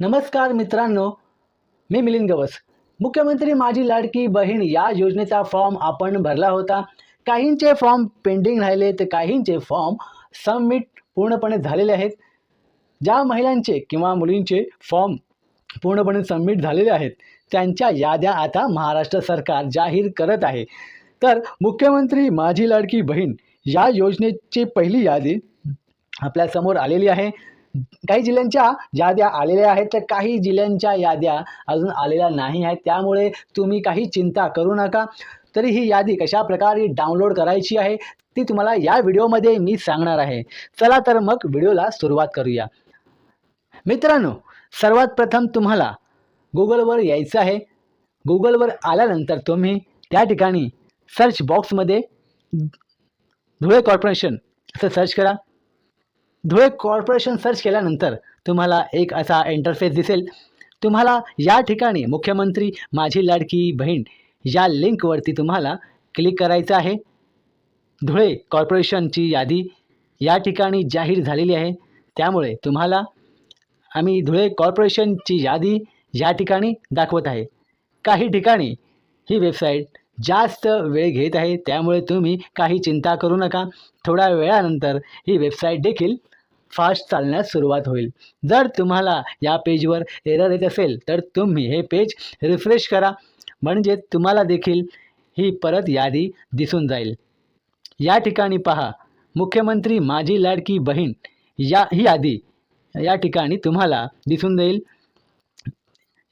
नमस्कार मित्रांनो मी मिलिंद गवस मुख्यमंत्री माझी लाडकी बहीण या योजनेचा फॉर्म आपण भरला होता. काहींचे फॉर्म पेंडिंग राहिले तर काहींचे फॉर्म सबमिट पूर्णपणे झालेले आहेत. ज्या महिलांचे किंवा मुलींचे फॉर्म पूर्णपणे सबमिट झालेले आहेत त्यांच्या याद्या आता महाराष्ट्र सरकार जाहीर करत आहे. तर मुख्यमंत्री माझी लाडकी बहीण या योजनेची पहिली यादी आपल्यासमोर आलेली आहे. काही जिल्ह्यांच्या याद्या आलेल्या आहेत तर काही जिल्ह्यांच्या याद्या अजून आलेल्या नाही आहेत. त्यामुळे तुम्ही काही चिंता करू नका. तरी ही यादी कशा प्रकारे डाउनलोड करायची आहे ती तुम्हाला या व्हिडिओमध्ये मी सांगणार आहे. चला तर मग व्हिडिओला सुरुवात करूया. मित्रांनो सर्वात प्रथम तुम्हाला गुगलवर यायचं आहे. गुगलवर आल्यानंतर तुम्ही त्या ठिकाणी सर्च बॉक्समध्ये धुळे कॉर्पोरेशन असं सर्च करा. धुळे कॉर्पोरेशन सर्च केल्यानंतर तुम्हाला एक असा इंटरफेस दिसेल. तुम्हाला या ठिकाणी मुख्यमंत्री माझी लाडकी बहीण या लिंकवरती तुम्हाला क्लिक करायचं आहे. धुळे कॉर्पोरेशनची यादी या ठिकाणी जाहीर झालेली आहे. त्यामुळे तुम्हाला आम्ही धुळे कॉर्पोरेशनची यादी या ठिकाणी दाखवत आहे. काही ठिकाणी ही वेबसाईट जास्त वेळ घेत आहे. त्यामुळे तुम्ही काही चिंता करू नका. थोड्या वेळानंतर ही वेबसाईट देखील फास्ट चालण्यास सुरुवात होईल. जर तुम्हाला या पेजवर एरर येत असेल तर तुम्ही हे पेज रिफ्रेश करा. म्हणजे तुम्हाला देखील ही परत यादी दिसून जाईल. या ठिकाणी पहा मुख्यमंत्री माझी लाडकी बहीण या ही यादी या ठिकाणी तुम्हाला दिसून जाईल.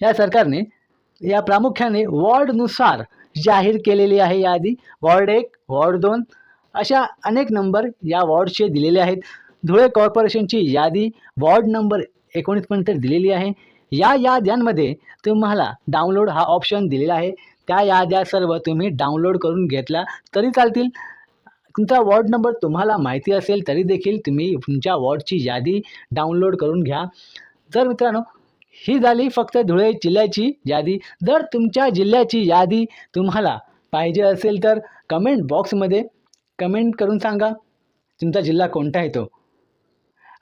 या सरकारने या प्रामुख्याने वॉर्डनुसार जाहीर केलेली आहे यादी. वॉर्ड एक वॉर्ड दोन अशा अनेक नंबर या वॉर्डचे दिलेले आहेत. धुळे कॉर्पोरेशनची यादी वॉर्ड नंबर एकोणीसपर्यंत दिलेली आहे. या याद्यांमध्ये तुम्हाला डाउनलोड हा ऑप्शन दिलेला आहे. त्या याद्या सर्व तुम्ही डाउनलोड करून घेतला तरी चालतील. तुमचा वॉर्ड नंबर तुम्हाला माहिती असेल तरी देखील तुम्ही तुमच्या वॉर्डची यादी डाउनलोड करून घ्या. जर मित्रांनो ही झाली फक्त धुळे जिल्ह्याची यादी. जर तुमच्या जिल्ह्याची यादी तुम्हाला पाहिजे असेल तर कमेंट बॉक्समध्ये कमेंट करून सांगा. तुमचा जिल्हा कोणता आहे तो?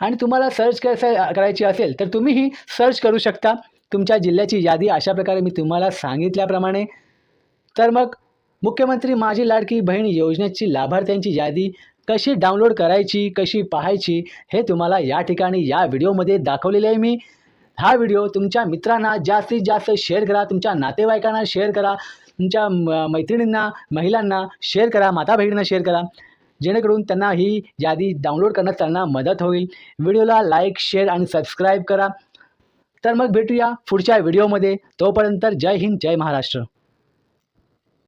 आणि तुम्हाला सर्च कसं करायची असेल तर तुम्हीही सर्च करू शकता. तुमच्या जिल्ह्याची यादी अशा प्रकारे मी तुम्हाला सांगितल्याप्रमाणे. तर मग मुख्यमंत्री माझी लाडकी बहीण योजनेची लाभार्थ्यांची यादी कशी डाउनलोड करायची कशी पाहायची हे तुम्हाला या ठिकाणी या व्हिडिओमध्ये दाखवलेले आहे मी. हा व्हिडिओ तुमच्या मित्रांना जास्तीत जास्त शेअर करा तुमच्या नातेवाईकांना शेअर करा तुमच्या म- मैत्रिणींना महिलांना शेअर करा माता बहिणींना शेअर करा. जेणेकरून त्यांना ही यादी डाउनलोड करण्यात त्यांना मदत होईल. व्हिडिओला लाईक शेअर आणि सबस्क्राईब करा. तर मग भेटूया पुढच्या व्हिडिओमध्ये तोपर्यंत जय हिंद जय महाराष्ट्र.